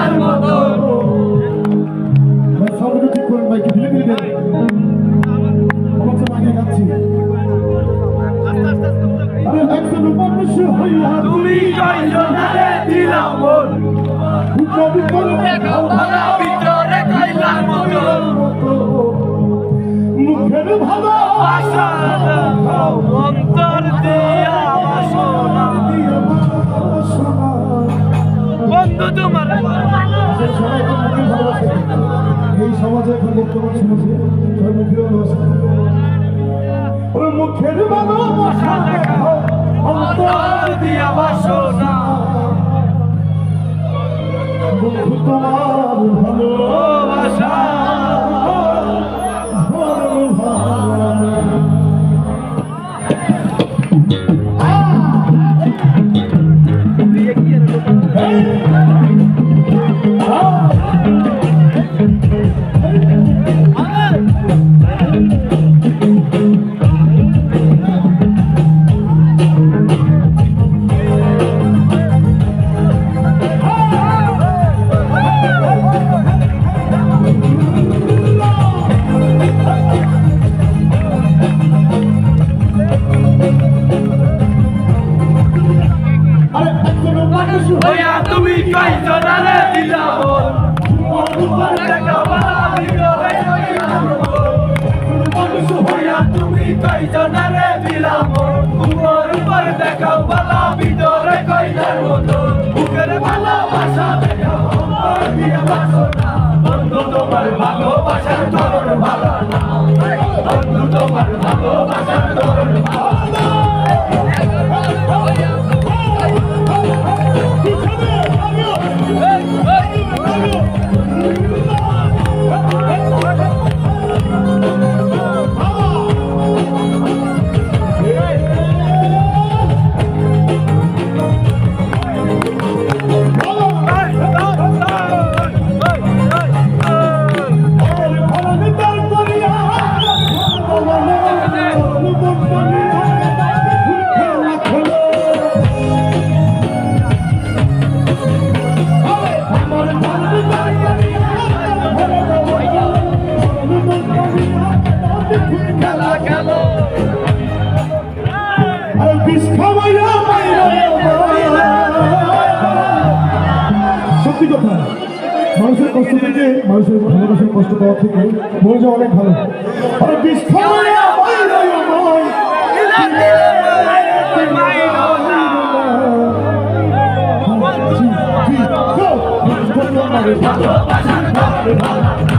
কইলার মতো। সাউন্ড ঠিক করেন ভাই কি ধীরে ধীরে আগে যাচ্ছি তুমি কয়জনারে দিলা মন কবি করবে ভালা ভিতরে এই সমাজে এখন বর্তমান সমাজে সবাই মুখের ভালোবাসা ওর মুখের ভালোবাসা অন্তর দিয়া বাসনা। বন্ধু তোমার ভালোবাসা আরে মানুষ ওয়া তুমি কয়জনারে দিলা মন দেখা ভালা ভিতরে কইলার মতো ওয়া তুমি কয়জনারে দিলা মন উপর উপর দেখা ভালা ভিতরে কইলার মতো। বুকের ভালোবাসা দেখাও, অন্তর দিয়া বাসনা। বন্ধু, তোমার ভালোবাসার ধরন ভালো না। বন্ধু, তোমার ভালোবাসার ধরন ভালো না। আরে বিষ খাওয়াইয়া সত্যি কথা, মানুষের কষ্ট থেকে, মানুষের ভালোবাসার কষ্ট পাওয়া থেকে যাওয়া অনেক ভালো। আরে বিষ খাওয়াইয়া ভালো